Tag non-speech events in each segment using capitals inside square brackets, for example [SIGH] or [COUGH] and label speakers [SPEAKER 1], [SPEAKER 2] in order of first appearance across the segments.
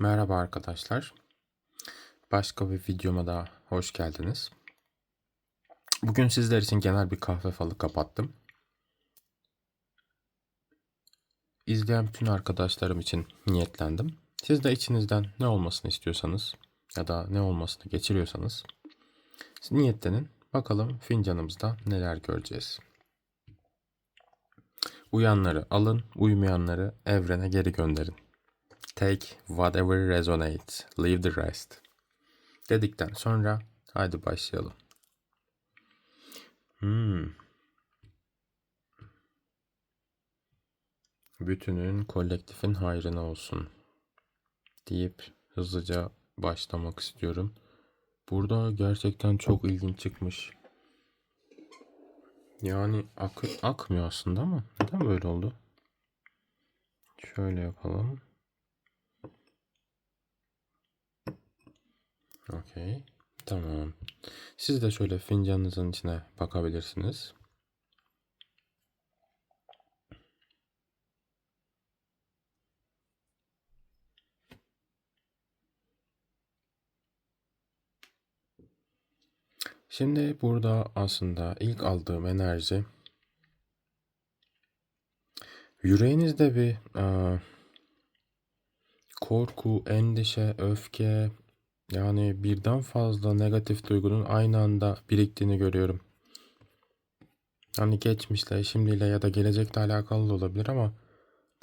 [SPEAKER 1] Merhaba arkadaşlar. Başka bir videoma daha hoş geldiniz. Bugün sizler için genel bir kahve falı kapattım. İzleyen bütün arkadaşlarım için niyetlendim. Siz de içinizden ne olmasını istiyorsanız ya da ne olmasını geçiriyorsanız niyetlenin. Bakalım fincanımızda neler göreceğiz. Uyanları alın, uymayanları evrene geri gönderin. Take whatever resonates, leave the rest. Dedikten sonra hadi başlayalım. Hmm. Bütünün kolektifin hayrına olsun deyip hızlıca başlamak istiyorum. Burada gerçekten çok ilginç çıkmış. Yani ak akmıyor aslında ama neden böyle oldu? Şöyle yapalım. Okey. Tamam. Siz de şöyle fincanınızın içine bakabilirsiniz. Şimdi burada aslında ilk aldığım enerji yüreğinizde bir e, korku, endişe, öfke yani birden fazla negatif duygunun aynı anda biriktiğini görüyorum. Hani geçmişle, şimdiyle ya da gelecekle alakalı da olabilir ama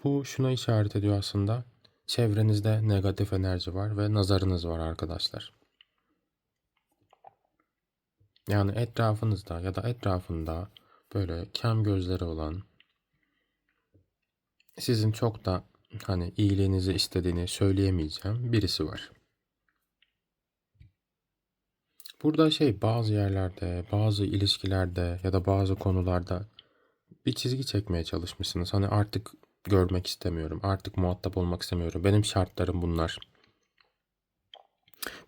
[SPEAKER 1] bu şuna işaret ediyor aslında. Çevrenizde negatif enerji var ve nazarınız var arkadaşlar. Yani etrafınızda ya da etrafında böyle kem gözleri olan sizin çok da hani iyiliğinizi istediğini söyleyemeyeceğim birisi var. Burada şey bazı yerlerde, bazı ilişkilerde ya da bazı konularda bir çizgi çekmeye çalışmışsınız. Hani artık görmek istemiyorum, artık muhatap olmak istemiyorum. Benim şartlarım bunlar.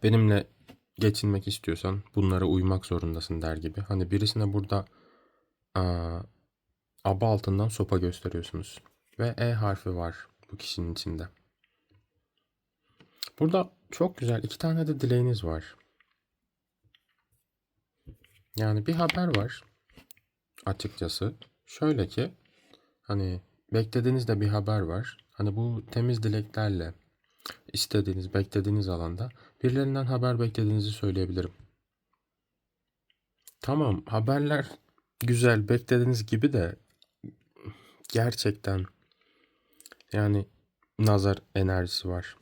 [SPEAKER 1] Benimle geçinmek istiyorsan bunlara uymak zorundasın der gibi. Hani birisine burada aa, aba altından sopa gösteriyorsunuz. Ve E harfi var bu kişinin içinde. Burada çok güzel iki tane de dileğiniz var. Yani bir haber var açıkçası. Şöyle ki hani beklediğiniz de bir haber var. Hani bu temiz dileklerle istediğiniz, beklediğiniz alanda birilerinden haber beklediğinizi söyleyebilirim. Tamam, haberler güzel, beklediğiniz gibi de gerçekten yani nazar enerjisi var.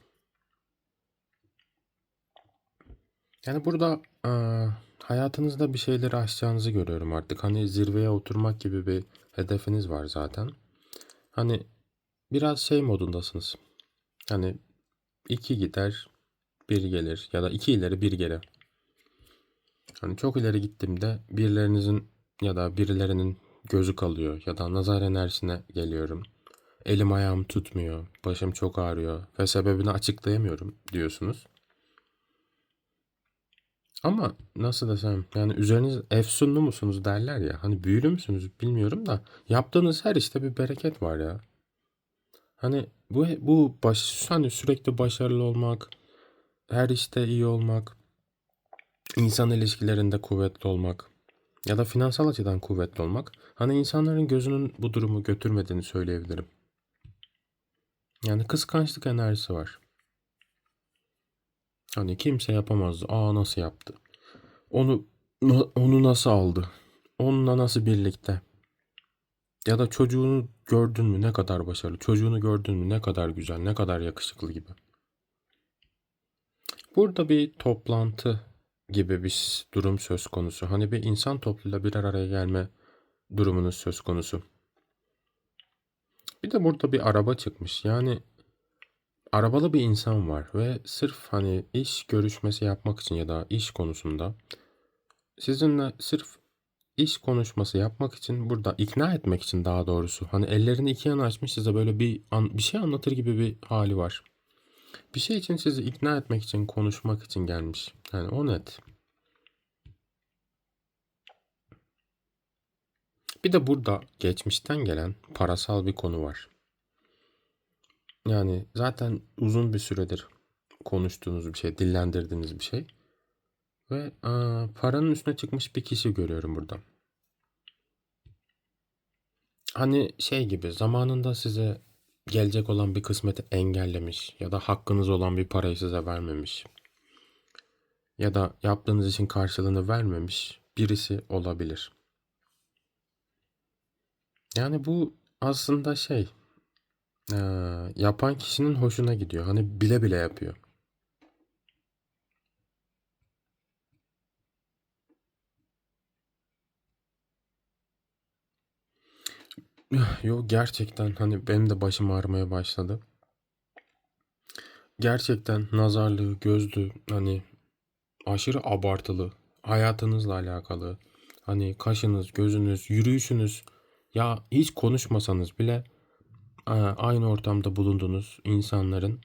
[SPEAKER 1] Yani burada eee, hayatınızda bir şeyleri aşacağınızı görüyorum artık. Hani zirveye oturmak gibi bir hedefiniz var zaten. Hani biraz şey modundasınız. Hani iki gider, bir gelir ya da iki ileri bir geri. Hani çok ileri gittiğimde birilerinizin ya da birilerinin gözü kalıyor ya da nazar enerjisine geliyorum. Elim ayağım tutmuyor, başım çok ağrıyor ve sebebini açıklayamıyorum diyorsunuz. Ama nasıl desem yani üzeriniz efsunlu musunuz derler ya hani büyülü müsünüz bilmiyorum da yaptığınız her işte bir bereket var ya. Hani bu bu baş hani sürekli başarılı olmak, her işte iyi olmak, insan ilişkilerinde kuvvetli olmak ya da finansal açıdan kuvvetli olmak hani insanların gözünün bu durumu götürmediğini söyleyebilirim. Yani kıskançlık enerjisi var. Hani kimse yapamazdı. Aa nasıl yaptı? Onu onu nasıl aldı? Onunla nasıl birlikte? Ya da çocuğunu gördün mü ne kadar başarılı? Çocuğunu gördün mü ne kadar güzel, ne kadar yakışıklı gibi. Burada bir toplantı gibi bir durum söz konusu. Hani bir insan topluluğuyla bir araya gelme durumunuz söz konusu. Bir de burada bir araba çıkmış. Yani arabalı bir insan var ve sırf hani iş görüşmesi yapmak için ya da iş konusunda sizinle sırf iş konuşması yapmak için burada ikna etmek için daha doğrusu hani ellerini iki yana açmış size böyle bir an, bir şey anlatır gibi bir hali var. Bir şey için sizi ikna etmek için konuşmak için gelmiş. Yani o net. Bir de burada geçmişten gelen parasal bir konu var. Yani zaten uzun bir süredir konuştuğunuz bir şey, dillendirdiğiniz bir şey. Ve aa, paranın üstüne çıkmış bir kişi görüyorum burada. Hani şey gibi zamanında size gelecek olan bir kısmeti engellemiş ya da hakkınız olan bir parayı size vermemiş ya da yaptığınız için karşılığını vermemiş birisi olabilir. Yani bu aslında şey eee, yapan kişinin hoşuna gidiyor. Hani bile bile yapıyor. [SIGHS] Yo gerçekten hani benim de başım ağrımaya başladı. Gerçekten nazarlı, gözlü, hani aşırı abartılı, hayatınızla alakalı, hani kaşınız, gözünüz, yürüyüşünüz, ya hiç konuşmasanız bile aynı ortamda bulunduğunuz insanların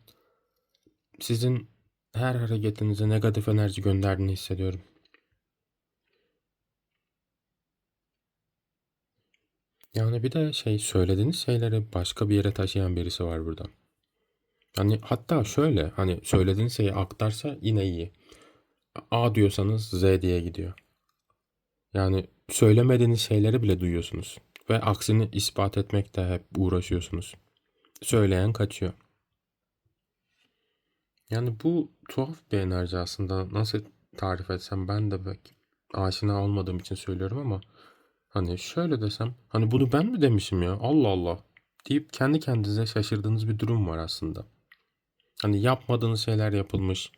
[SPEAKER 1] sizin her hareketinize negatif enerji gönderdiğini hissediyorum. Yani bir de şey söylediğiniz şeyleri başka bir yere taşıyan birisi var burada. Hani hatta şöyle hani söylediğiniz şeyi aktarsa yine iyi. A diyorsanız Z diye gidiyor. Yani söylemediğiniz şeyleri bile duyuyorsunuz. Ve aksini ispat etmekte hep uğraşıyorsunuz. Söyleyen kaçıyor. Yani bu tuhaf bir enerji aslında. Nasıl tarif etsem ben de pek aşina olmadığım için söylüyorum ama hani şöyle desem hani bunu ben mi demişim ya Allah Allah deyip kendi kendinize şaşırdığınız bir durum var aslında. Hani yapmadığınız şeyler yapılmış,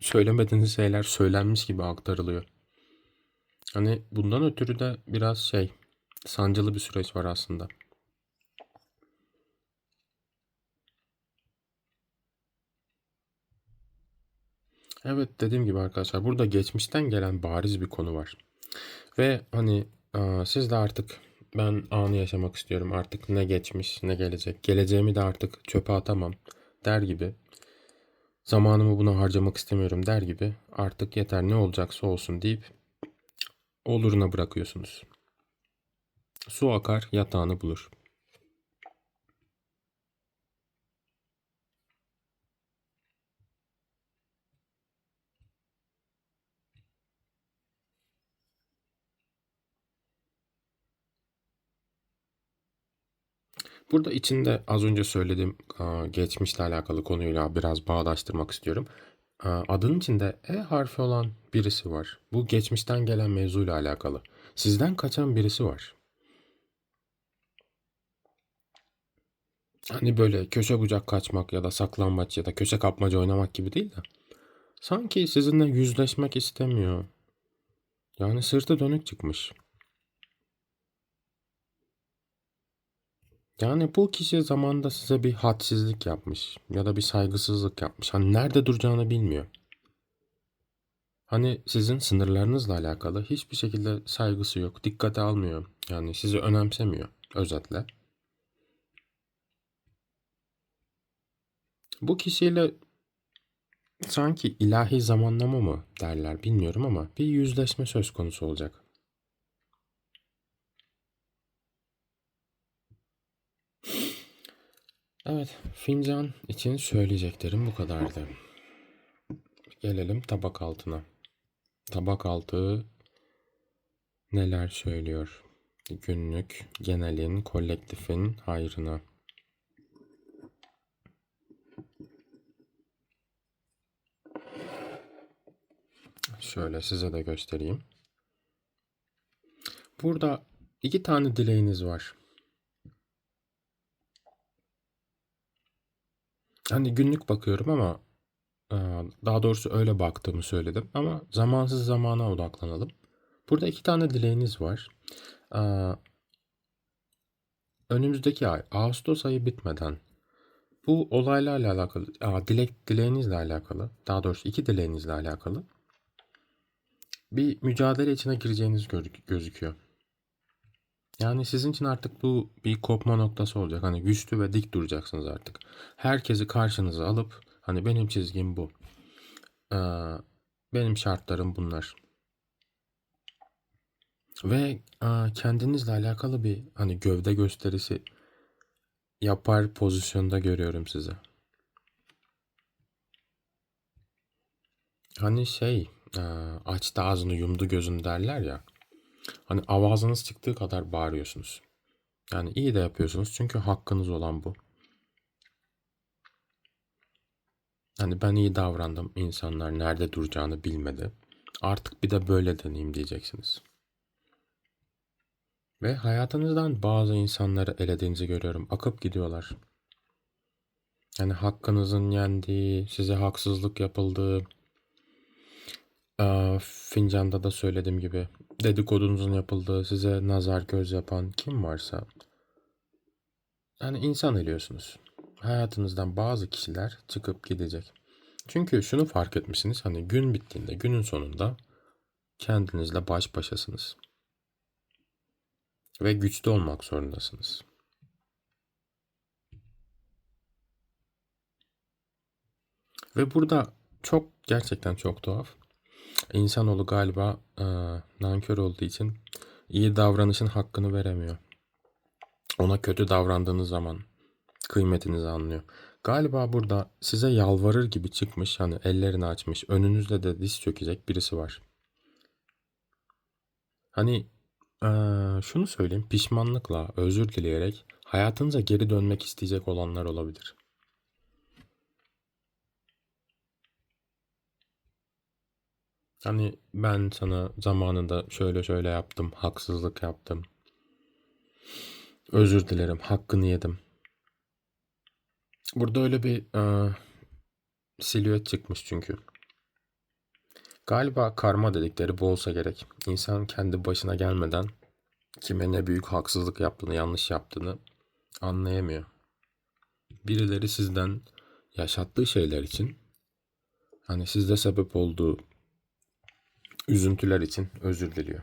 [SPEAKER 1] söylemediğiniz şeyler söylenmiş gibi aktarılıyor. Hani bundan ötürü de biraz şey sancılı bir süreç var aslında. Evet dediğim gibi arkadaşlar burada geçmişten gelen bariz bir konu var. Ve hani aa, siz de artık ben anı yaşamak istiyorum. Artık ne geçmiş ne gelecek. Geleceğimi de artık çöpe atamam der gibi. Zamanımı buna harcamak istemiyorum der gibi. Artık yeter ne olacaksa olsun deyip oluruna bırakıyorsunuz. Su akar yatağını bulur. Burada içinde az önce söylediğim geçmişle alakalı konuyla biraz bağdaştırmak istiyorum. Adının içinde E harfi olan birisi var. Bu geçmişten gelen mevzuyla alakalı. Sizden kaçan birisi var. Hani böyle köşe bucak kaçmak ya da saklambaç ya da köşe kapmaca oynamak gibi değil de. Sanki sizinle yüzleşmek istemiyor. Yani sırtı dönük çıkmış. Yani bu kişi zamanında size bir hadsizlik yapmış ya da bir saygısızlık yapmış. Hani nerede duracağını bilmiyor. Hani sizin sınırlarınızla alakalı hiçbir şekilde saygısı yok, dikkate almıyor. Yani sizi önemsemiyor özetle. Bu kişiyle sanki ilahi zamanlama mı derler bilmiyorum ama bir yüzleşme söz konusu olacak. Evet, fincan için söyleyeceklerim bu kadardı. Gelelim tabak altına. Tabak altı neler söylüyor? Günlük, genelin, kolektifin hayrına. Şöyle size de göstereyim. Burada iki tane dileğiniz var. Hani günlük bakıyorum ama e, daha doğrusu öyle baktığımı söyledim ama zamansız zamana odaklanalım. Burada iki tane dileğiniz var. E, önümüzdeki ay Ağustos ayı bitmeden bu olaylarla alakalı, dilek dileğinizle alakalı, daha doğrusu iki dileğinizle alakalı bir mücadele içine gireceğiniz gözüküyor. Yani sizin için artık bu bir kopma noktası olacak. Hani güçlü ve dik duracaksınız artık. Herkesi karşınıza alıp hani benim çizgim bu. Ee, benim şartlarım bunlar. Ve aa, kendinizle alakalı bir hani gövde gösterisi yapar pozisyonda görüyorum sizi. Hani şey, eee, açtı ağzını yumdu gözünü derler ya. Hani avazınız çıktığı kadar bağırıyorsunuz. Yani iyi de yapıyorsunuz çünkü hakkınız olan bu. Hani ben iyi davrandım, insanlar nerede duracağını bilmedi. Artık bir de böyle deneyeyim diyeceksiniz. Ve hayatınızdan bazı insanları elediğinizi görüyorum. Akıp gidiyorlar. Yani hakkınızın yendiği, size haksızlık yapıldığı, eee, fincanda da söylediğim gibi dedikodunuzun yapıldığı, size nazar göz yapan kim varsa yani insan eliyorsunuz. Hayatınızdan bazı kişiler çıkıp gidecek. Çünkü şunu fark etmişsiniz hani gün bittiğinde günün sonunda kendinizle baş başasınız. Ve güçlü olmak zorundasınız. Ve burada çok gerçekten çok tuhaf. İnsanoğlu galiba e, nankör olduğu için iyi davranışın hakkını veremiyor. Ona kötü davrandığınız zaman kıymetinizi anlıyor. Galiba burada size yalvarır gibi çıkmış, hani ellerini açmış, önünüzde de diz çökecek birisi var. Hani eee, şunu söyleyeyim, pişmanlıkla, özür dileyerek hayatınıza geri dönmek isteyecek olanlar olabilir. Hani ben sana zamanında şöyle şöyle yaptım, haksızlık yaptım. Özür dilerim, hakkını yedim. Burada öyle bir eee, silüet çıkmış çünkü. Galiba karma dedikleri bu olsa gerek. İnsan kendi başına gelmeden kime ne büyük haksızlık yaptığını, yanlış yaptığını anlayamıyor. Birileri sizden yaşattığı şeyler için hani sizde sebep olduğu üzüntüler için özür diliyor.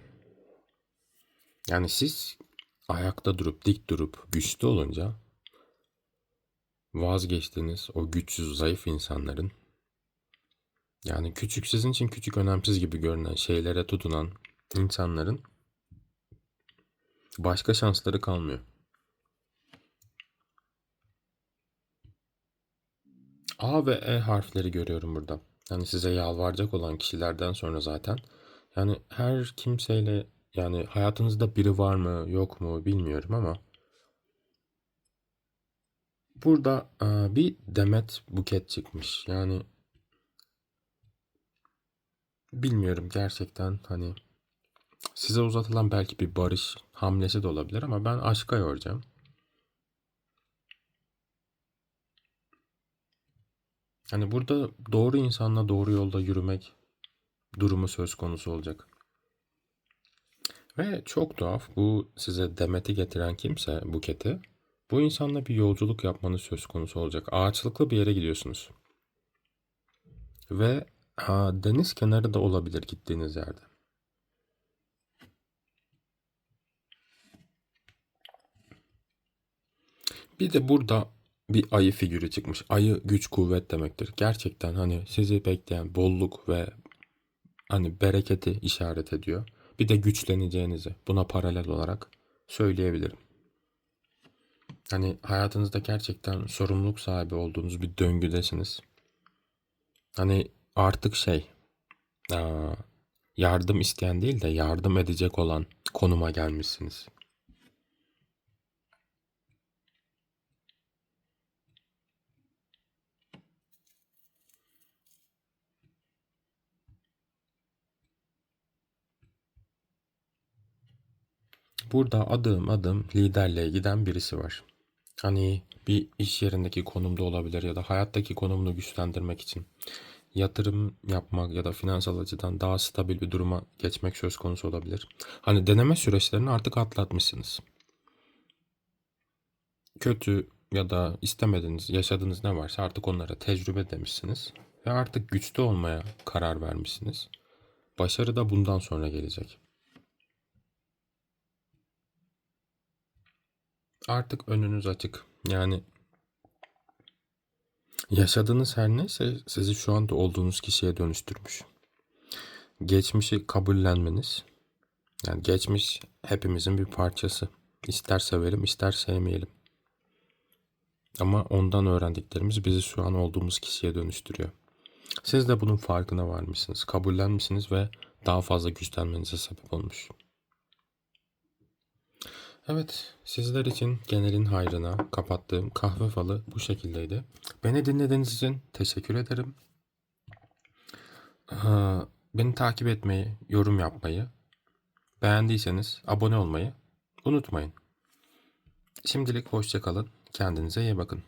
[SPEAKER 1] Yani siz ayakta durup dik durup güçlü olunca vazgeçtiğiniz o güçsüz zayıf insanların yani küçük sizin için küçük önemsiz gibi görünen şeylere tutunan insanların başka şansları kalmıyor. A ve E harfleri görüyorum burada. Yani size yalvaracak olan kişilerden sonra zaten yani her kimseyle yani hayatınızda biri var mı yok mu bilmiyorum ama burada e, bir demet buket çıkmış. Yani bilmiyorum gerçekten hani size uzatılan belki bir barış hamlesi de olabilir ama ben aşka yoracağım. Hani burada doğru insanla doğru yolda yürümek durumu söz konusu olacak. Ve çok tuhaf bu size demeti getiren kimse buketi bu insanla bir yolculuk yapmanız söz konusu olacak. Ağaçlıklı bir yere gidiyorsunuz. Ve ha, deniz kenarı da olabilir gittiğiniz yerde. Bir de burada bir ayı figürü çıkmış. Ayı güç kuvvet demektir. Gerçekten hani sizi bekleyen bolluk ve hani bereketi işaret ediyor. Bir de güçleneceğinizi buna paralel olarak söyleyebilirim. Hani hayatınızda gerçekten sorumluluk sahibi olduğunuz bir döngüdesiniz. Hani artık şey yardım isteyen değil de yardım edecek olan konuma gelmişsiniz. Burada adım adım liderliğe giden birisi var. Hani bir iş yerindeki konumda olabilir ya da hayattaki konumunu güçlendirmek için yatırım yapmak ya da finansal açıdan daha stabil bir duruma geçmek söz konusu olabilir. Hani deneme süreçlerini artık atlatmışsınız. Kötü ya da istemediğiniz, yaşadığınız ne varsa artık onlara tecrübe demişsiniz ve artık güçlü olmaya karar vermişsiniz. Başarı da bundan sonra gelecek. Artık önünüz açık. Yani yaşadığınız her neyse sizi şu anda olduğunuz kişiye dönüştürmüş. Geçmişi kabullenmeniz, yani geçmiş hepimizin bir parçası. İster sevelim, ister sevmeyelim. Ama ondan öğrendiklerimiz bizi şu an olduğumuz kişiye dönüştürüyor. Siz de bunun farkına varmışsınız, kabullenmişsiniz ve daha fazla güçlenmenize sebep olmuş. Evet, sizler için genelin hayrına kapattığım kahve falı bu şekildeydi. Beni dinlediğiniz için teşekkür ederim. Aa, Beni takip etmeyi, yorum yapmayı, beğendiyseniz abone olmayı unutmayın. Şimdilik hoşça kalın. Kendinize iyi bakın.